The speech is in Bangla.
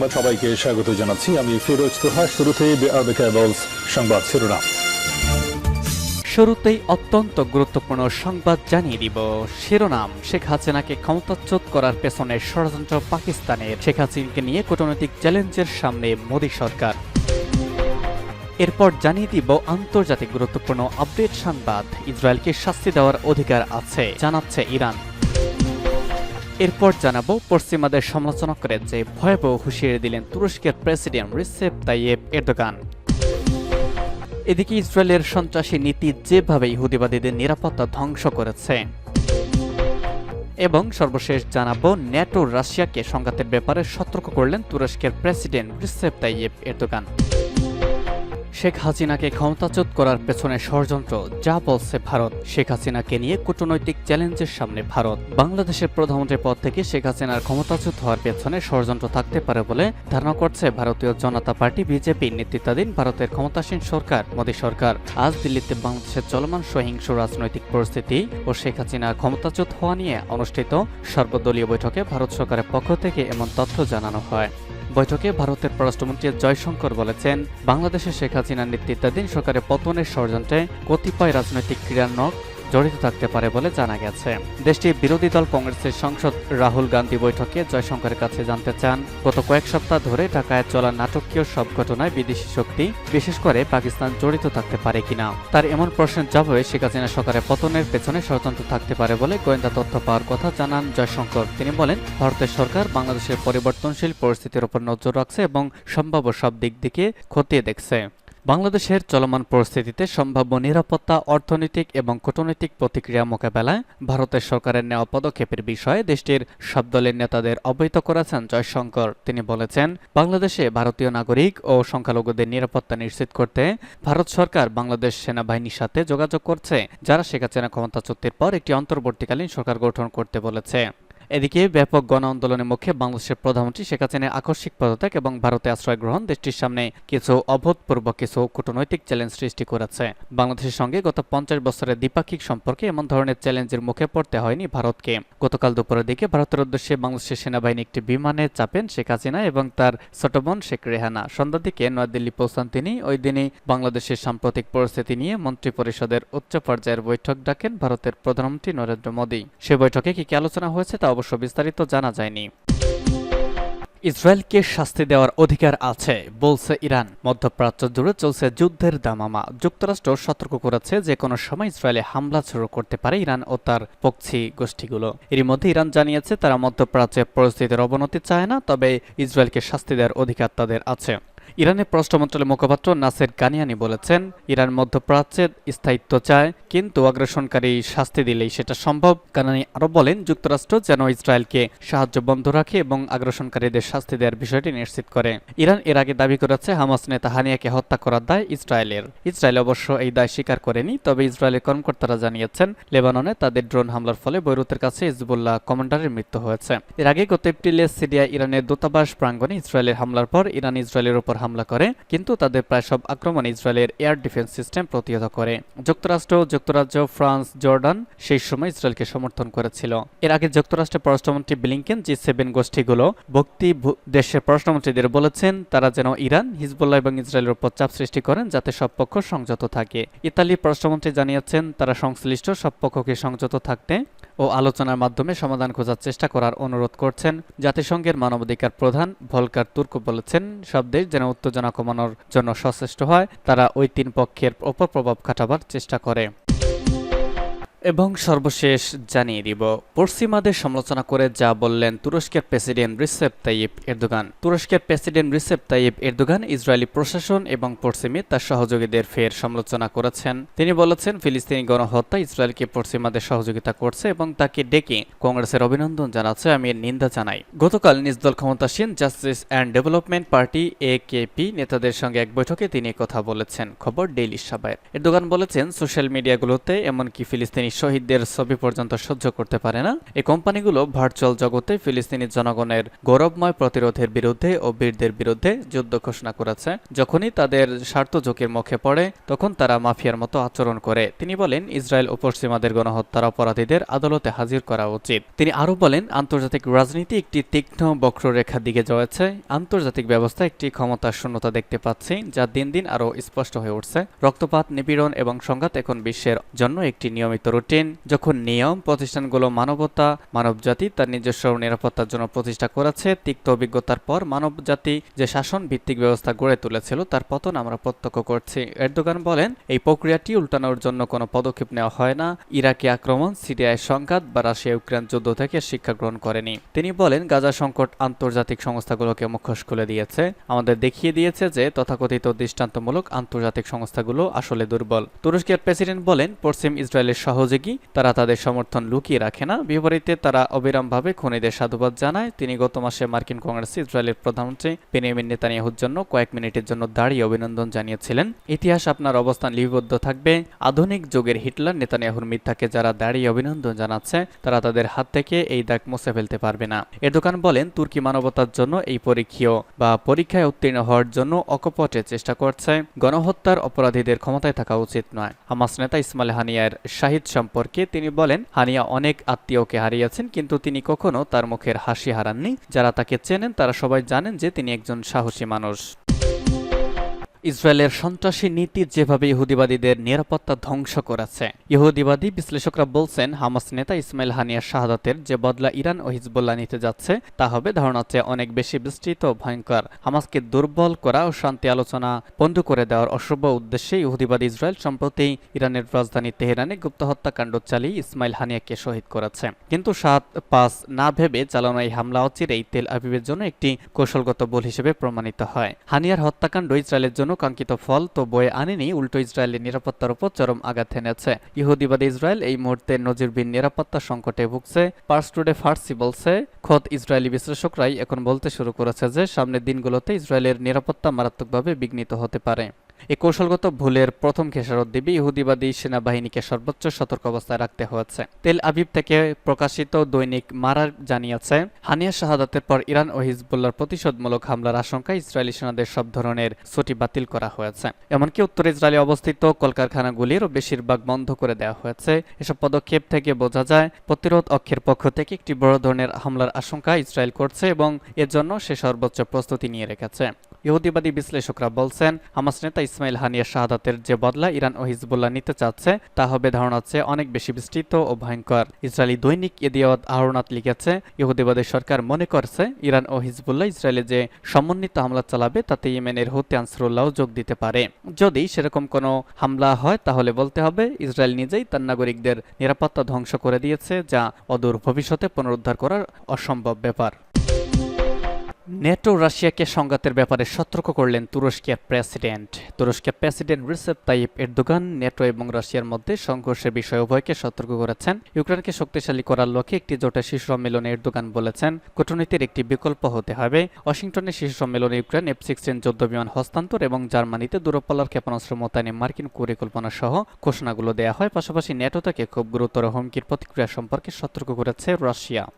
সংবাদ সবাইকে স্বাগত জানাচ্ছি। আমি ফিরোজ তোহা, শুরুতেই সংবাদ শিরোনাম। শুরুতেই অত্যন্ত গুরুত্বপূর্ণ সংবাদ জানিয়ে দিব। শিরোনাম, শেখ হাসিনাকে ক্ষমতাচ্যুত করার পেছনে ষড়যন্ত্র পাকিস্তানের, শেখ হাসিনাকে নিয়ে কূটনৈতিক চ্যালেঞ্জের সামনে মোদী সরকার। এরপর জানিয়ে দিব আন্তর্জাতিক গুরুত্বপূর্ণ আপডেট সংবাদ। ইসরায়েলকে শাস্তি দেওয়ার অধিকার আছে, জানাচ্ছে ইরান। এরপর জানাব, পশ্চিমাদের সমালোচনা করে যে ভয়াবহ হুঁশিয়ারি দিলেন তুরস্কের প্রেসিডেন্ট রিসেপ তাইয়েব এরদোগান। এদিকে ইসরায়েলের সন্ত্রাসী নীতি যেভাবে ইহুদিবাদীদের নিরাপত্তা ধ্বংস করেছে। এবং সর্বশেষ জানাব, ন্যাটো রাশিয়াকে সংঘাতের ব্যাপারে সতর্ক করলেন তুরস্কের president Recep Tayyip Erdogan. Sheikh হাসিনাকে ক্ষমতাচ্যুত করার পেছনে ষড়যন্ত্র, যা বলছে ভারত। শেখ হাসিনাকে নিয়ে কূটনৈতিক চ্যালেঞ্জের সামনে ভারত। বাংলাদেশের প্রধানমন্ত্রীর পদ থেকে শেখ হাসিনার ক্ষমতাচ্যুত হওয়ার পেছনে ষড়যন্ত্র থাকতে পারে বলে ধারণা করছে ভারতীয় জনতা পার্টি, বিজেপি নেতৃত্বাধীন ভারতের ক্ষমতাসীন সরকার, মোদী সরকার। আজ দিল্লিতে বাংলাদেশের চলমান সহিংস রাজনৈতিক পরিস্থিতি ও শেখ হাসিনার ক্ষমতাচ্যুত হওয়া নিয়ে অনুষ্ঠিত সর্বদলীয় বৈঠকে ভারত সরকারের পক্ষ থেকে এমন তথ্য জানানো হয়। বৈঠকে ভারতের পররাষ্ট্রমন্ত্রী জয়শঙ্কর বলেছেন, বাংলাদেশের শেখ হাসিনার নেতৃত্বাধীন সরকারের পতনের ষড়যন্ত্রে কতিপয় রাজনৈতিক ক্রীড়ানক জড়িত থাকতে পারে বলে জানা গেছে। দেশটির বিরোধী দল কংগ্রেসের সংসদ রাহুল গান্ধী বৈঠকে জয়শঙ্করের কাছে জানতে চান। গত কয়েক সপ্তাহ ধরে ঢাকায় চলা নাটকীয় সব ঘটনায় বিদেশি শক্তি, বিশেষ করে পাকিস্তান জড়িত থাকতে পারে কিনা? তার এমন প্রশ্নের জবাবে শেখ হাসিনা সরকারের পতনের পেছনে ষড়যন্ত্র থাকতে পারে বলে গোয়েন্দা তথ্য পাওয়ার কথা জানান জয়শঙ্কর। তিনি বলেন, ভারতের সরকার বাংলাদেশের পরিবর্তনশীল পরিস্থিতির উপর নজর রাখছে এবং সম্ভাব্য সব দিক দিকে খতিয়ে দেখছে। বাংলাদেশের চলমান পরিস্থিতিতে সম্ভাব্য নিরাপত্তা, অর্থনৈতিক এবং কূটনৈতিক প্রতিক্রিয়া মোকাবেলায় ভারতের সরকারের নেওয়া পদক্ষেপের বিষয়ে দেশটির সব দলের নেতাদের অবহিত করেছেন জয়শঙ্কর। তিনি বলেছেন, বাংলাদেশে ভারতীয় নাগরিক ও সংখ্যালঘুদের নিরাপত্তা নিশ্চিত করতে ভারত সরকার বাংলাদেশ সেনাবাহিনীর সাথে যোগাযোগ করছে, যারা শেখ হাসিনা ক্ষমতাচ্যুতির পর একটি অন্তর্বর্তীকালীন সরকার গঠন করতে বলেছে। এদিকে ব্যাপক গণ আন্দোলনের মুখে বাংলাদেশের প্রধানমন্ত্রী শেখ হাসিনার আকস্মিক পদত্যাগ এবং ভারতে আশ্রয় গ্রহণ দেশটির সামনে কিছু অভূতপূর্ব, কিছু কূটনৈতিক চ্যালেঞ্জ সৃষ্টি করেছে। বাংলাদেশের সঙ্গে গত পঞ্চাশ বছরের দ্বিপাক্ষিক সম্পর্কে এমন ধরনের চ্যালেঞ্জের মুখে পড়তে হয়নি ভারতকে। গতকাল দুপুরের দিকে ভারতের উদ্দেশ্যে বাংলাদেশের সেনাবাহিনী একটি বিমানে চাপেন শেখ হাসিনা এবং তার ছোট বোন শেখ রেহানা। সন্ধ্যার দিকে নয়াদিল্লি পৌঁছান তিনি। ওই দিনই বাংলাদেশের সাম্প্রতিক পরিস্থিতি নিয়ে মন্ত্রী পরিষদের উচ্চ পর্যায়ের বৈঠক ডাকেন ভারতের প্রধানমন্ত্রী নরেন্দ্র মোদী। সে বৈঠকে কি কি আলোচনা হয়েছে তা অবশ্য বিস্তারিত জানা যায়নি। ইসরায়েলকে শাস্তি দেওয়ার অধিকার আছে, বলছে ইরান। মধ্যপ্রাচ্য জুড়ে চলছে যুদ্ধের দামামা। যুক্তরাষ্ট্র সতর্ক করেছে যে কোনো সময় ইসরায়েলে হামলা শুরু করতে পারে ইরান ও তার পক্ষী গোষ্ঠীগুলো। এরই মধ্যে ইরান জানিয়েছে তারা মধ্যপ্রাচ্যের পরিস্থিতির অবনতি চায় না, তবে ইসরায়েলকে শাস্তি দেওয়ার অধিকার তাদের আছে। ইরানের পররাষ্ট্র মন্ত্রণালয়ের মুখপাত্র নাসের কানিয়ানি বলেছেন, ইরান মধ্যপ্রাচ্যের স্থায়িত্ব চায়, কিন্তু আগ্রাসনকারী শাস্তি দিলেই সেটা সম্ভব। কানানি আরও বলেন, যুক্তরাষ্ট্র যেন ইসরায়েলকে সাহায্য বন্ধ রাখে এবং আগ্রাসনকারীদের শাস্তি দেওয়ার বিষয়টি নিশ্চিত করে। ইরান এর আগে দাবি করেছে, হামাস নেতা হানিয়াকে হত্যা করার দায় ইসরায়েলের। ইসরায়েল অবশ্য এই দায় স্বীকার করেনি, তবে ইসরায়েলের কর্মকর্তারা জানিয়েছেন, লেবাননে তাদের ড্রোন হামলার ফলে বৈরুতের কাছে ইজবুল্লাহ কমান্ডারের মৃত্যু হয়েছে। এর আগে গত এপ্রিলে সিরিয়া ইরানের দূতাবাস প্রাঙ্গণে ইসরায়েলের হামলার পর ইরান ইসরায়েলের উপর হামলা করে, কিন্তু তাদের প্রায় সব আক্রমণ ইসরায়েলের এয়ার ডিফেন্স সিস্টেম প্রতিহত করে। যুক্তরাষ্ট্র, যুক্তরাজ্য, ফ্রান্স, জর্ডান সেই সময় ইসরায়েলকে সমর্থন করেছিল। এর আগে যুক্তরাষ্ট্রের পররাষ্ট্রমন্ত্রী ব্লিংকেন জি সেভেন গোষ্ঠীগুলো ভক্তি দেশের পররাষ্ট্রমন্ত্রীদের বলেছেন, তারা যেন ইরান, হিজবুল্লাহ এবং ইসরায়েলের উপর চাপ সৃষ্টি করেন যাতে সব পক্ষ সংযত থাকে। ইতালির পররাষ্ট্রমন্ত্রী জানিয়েছেন, তারা সংশ্লিষ্ট সব পক্ষকে সংযত থাকতে ও আলোচনার মাধ্যমে সমাধান খোঁজার চেষ্টা করার অনুরোধ করছেন জাতিসংঘের মানবাধিকার প্রধান ভলকার তুর্ক বলেছেন, সব দেশ যেন উত্তেজনা কমানোর জন্য সচেষ্ট হয়, তারা ওই তিন পক্ষের ওপর প্রভাব চেষ্টা করে। এবং সর্বশেষ জানিয়ে দিব। পশ্চিমাদের সমালোচনা করে যা বললেন তুরস্কের প্রেসিডেন্ট রিসেপ তাইয়েব এরদোগান। তুরস্কের president Recep Tayyip Erdogan Israeli প্রশাসন এবং পশ্চিমে তার সহযোগীদের ফের সমালোচনা করেছেন। তিনি বলেছেন, ফিলিস্তিনি গণহত্যা ইসরায়েলকে পশ্চিমাদের সহযোগিতা করছে এবং তাকে ডেকে কংগ্রেসের অভিনন্দন জানাচ্ছে। আমি নিন্দা জানাই। গতকাল নিজ দল ক্ষমতাসীন জাস্টিস অ্যান্ড ডেভেলপমেন্ট পার্টি এ নেতাদের সঙ্গে এক বৈঠকে তিনি কথা বলেছেন। খবর ডেইলি সাবায়ের এরদোগান বলেছেন, সোশ্যাল মিডিয়াগুলোতে এমনকি ফিলিস্তিনি শহীদদের ছবি পর্যন্ত সহ্য করতে পারে না। এই কোম্পানিগুলো ভার্চুয়াল জগতে ফিলিস্তিনি জনগণের গৌরবময় প্রতিরোধের বিরুদ্ধে ও বীরদের বিরুদ্ধে যুদ্ধ ঘোষণা করেছে। যখনই তাদের স্বার্থ ঝুঁকির মুখে পড়ে, তখন তারা মাফিয়ার মতো আচরণ করে। তিনি বলেন, ইসরায়েল ও পশ্চিমাদের গণহত্যার অপরাধীদের আদালতে হাজির করা উচিত। তিনি আরও বলেন, আন্তর্জাতিক রাজনীতি একটি তীক্ষ্ণ বক্ররেখার দিকে যাচ্ছে। আন্তর্জাতিক ব্যবস্থা একটি ক্ষমতার শূন্যতা দেখতে পাচ্ছি, যা দিন দিন আরও স্পষ্ট হয়ে উঠছে। রক্তপাত, নিপীড়ন এবং সংঘাত এখন বিশ্বের জন্য একটি নিয়মিত রুটিন, যখন নিয়ম, প্রতিষ্ঠানগুলো মানবতা, মানবজাতি তার নিজস্ব নিরাপত্তার জন্য প্রতিষ্ঠা করেছে, তিক্ত অভিজ্ঞতার পর মানবজাতি যে শাসন ভিত্তিক ব্যবস্থা গড়ে তুলেছিল, তার পতন আমরা প্রত্যক্ষ করছি। এরদোগান বলেন, এই প্রক্রিয়াটি উল্টানোর জন্য কোনো পদক্ষেপ নেওয়া হয় না। ইরাকি আক্রমণ, সিরিয়ায় সংঘাত বা রাশিয়া ইউক্রেন যুদ্ধ থেকে শিক্ষা গ্রহণ করেনি। তিনি বলেন, গাজা সংকট আন্তর্জাতিক সংস্থাগুলোকে মুখোশ খুলে দিয়েছে। আমাদের দেখিয়ে দিয়েছে যে তথাকথিত দৃষ্টান্তমূলক আন্তর্জাতিক সংস্থাগুলো আসলে দুর্বল। তুরস্কের প্রেসিডেন্ট বলেন, পশ্চিম ইসরায়েলের সহযোগী তারা তাদের সমর্থন লুকিয়ে রাখে না। বিপরীতে তারা অবিরামভাবে খুনিদের সাধুবাদ জানায়। তিনি গত মাসে মার্কিন কংগ্রেসে ইসরায়েলের প্রধানমন্ত্রী বেনিয়ামিন নেতানিয়াহুর জন্য কয়েক মিনিটের জন্য দাঁড়িয়ে অভিনন্দন জানিয়েছিলেন। ইতিহাস আপনার অবস্থান লিপিবদ্ধ থাকবে। আধুনিক যুগের হিটলার নেতানিয়াহুর মিথ্যাকে যারা দাঁড়িয়ে অভিনন্দন জানাচ্ছে, তারা তাদের হাত থেকে এই দাগ মুছে ফেলতে পারবে না। এরদোকান বলেন, তুর্কি মানবতার জন্য এই পরীক্ষীয় বা পরীক্ষায় উত্তীর্ণ হওয়ার জন্য অকপটে চেষ্টা করছে। গণহত্যার অপরাধীদের ক্ষমতায় থাকা উচিত নয়। হামাস নেতা ইসমাইল হানিয়ার শাহিদ সম্পর্কে তিনি বলেন, হানিয়া অনেক আত্মীয়কে হারিয়েছেন, কিন্তু তিনি কখনো তার মুখের হাসি হারাননি। যারা তাকে চেনেন, তারা সবাই জানেন যে তিনি একজন সাহসী মানুষ। ইসরায়েলের সন্ত্রাসী নীতি যেভাবে ইহুদিবাদীদের নিরাপত্তা ধ্বংস করেছে। ইহুদিবাদী বিশ্লেষকরা বলছেন, হামাস নেতা ইসমাইল হানিয়ার শাহাদাতের যে বদলা ইরান ও হিজবুল্লাহ নিতে যাচ্ছে, তা হবে ধারণার চেয়ে অনেক বেশি বিস্তৃত ভয়ঙ্কর। হামাসকে দুর্বল করা ও শান্তি আলোচনা বন্ধ করে দেওয়ার অশুভ উদ্দেশ্যে ইহুদিবাদী ইসরায়েল সম্প্রতি ইরানের রাজধানী তেহরানে গুপ্ত হত্যাকাণ্ড চালিয়ে ইসমাইল হানিয়াকে শহীদ করেছে। কিন্তু সাত পাঁচ না ভেবে চালানো এই হামলা অচিরেই তেল আবিবের জন্য একটি কৌশলগত বল হিসেবে প্রমাণিত হয়। হানিয়ার হত্যাকাণ্ড ইসরায়েলের জন্য কাঙ্ক্ষিত ফল তো বয়ে আনেনি, উল্টো ইসরায়েলের নিরাপত্তার উপর চরম আঘাত এনেছে ইহুদিবাদী ইসরায়েল এই মুহূর্তে নজিরবিন নিরাপত্তা সংকটে ভুগছে, পার্স টুডে ফার্সি বলছে। খোদ ইসরায়েলি বিশ্লেষকরাই এখন বলতে শুরু করেছে যে, সামনের দিনগুলোতে ইসরায়েলের নিরাপত্তা মারাত্মকভাবে বিঘ্নিত হতে পারে। এই কৌশলগত ভুলের প্রথম খেসারত দিবে ইহুদিবাদী সেনাবাহিনীকে সর্বোচ্চ সতর্ক অবস্থায় রাখতে হয়েছে। তেল আবিব থেকে প্রকাশিত দৈনিক মারার জানিয়েছে, হানিয়া শাহাদাতের পর ইরান ও হিজবুল্লার প্রতিশোধমূলক হামলার আশঙ্কায় ইসরায়েলি সেনাদের সব ধরনের ছুটি বাতিল করা হয়েছে। এমনকি উত্তর ইসরায়েলে অবস্থিত কলকারখানাগুলিরও বেশিরভাগ বন্ধ করে দেওয়া হয়েছে। এসব পদক্ষেপ থেকে বোঝা যায়, প্রতিরোধ অক্ষের পক্ষ থেকে একটি বড় ধরনের হামলার আশঙ্কা ইসরায়েল করছে এবং এর জন্য সে সর্বোচ্চ প্রস্তুতি নিয়ে রেখেছে। ইহুদিবাদী বিশ্লেষকরা বলছেন, হামাস নেতা ইসমাইল হানিয়া শাহাদাতের যে বদলা ইরান ও হিজবুল্লাহ নিতে চাচ্ছে, তা হবে ধারণার চেয়ে অনেক বেশি বিস্তৃত ও ভয়ঙ্কর। ইসরায়েলি দৈনিক এদিয়াত আহরনাত লিখেছে, ইহুদিবাদী সরকার মনে করছে ইরান ও হিজবুল্লাহ ইসরায়েলে যে সমন্বিত হামলা চালাবে তাতে ইয়েমেনের হুতে আনসারুল্লাহ যোগ দিতে পারে। যদি সেরকম কোনো হামলা হয়, তাহলে বলতে হবে ইসরায়েল নিজেই তার নাগরিকদের নিরাপত্তা ধ্বংস করে দিয়েছে, যা অদূর ভবিষ্যতে পুনরুদ্ধার করার অসম্ভব ব্যাপার। নেটো রাশিয়াকে সংঘাতের ব্যাপারে সতর্ক করলেন তুরস্কের প্রেসিডেন্ট। তুরস্কের president Recep Tayyip Erdogan NATO এবং রাশিয়ার মধ্যে সংঘর্ষের বিষয়ে উভয়কে সতর্ক করেছেন। ইউক্রেনকে শক্তিশালী করার লক্ষ্যে একটি জোটের শীর্ষ সম্মেলনে এরদোগান বলেছেন, কূটনীতির একটি বিকল্প হতে হবে। ওয়াশিংটনের শীর্ষ সম্মেলনে ইউক্রেন এফ সিক্সটিন যুদ্ধ বিমান হস্তান্তর এবং জার্মানিতে দূরপাল্লার ক্ষেপণাস্ত্র মোতায়েনে মার্কিন পরিকল্পনা সহ ঘোষণাগুলো দেওয়া হয়। পাশাপাশি নেটো থেকে খুব গুরুতর হুমকির প্রতিক্রিয়া সম্পর্কে সতর্ক করেছে রাশিয়া।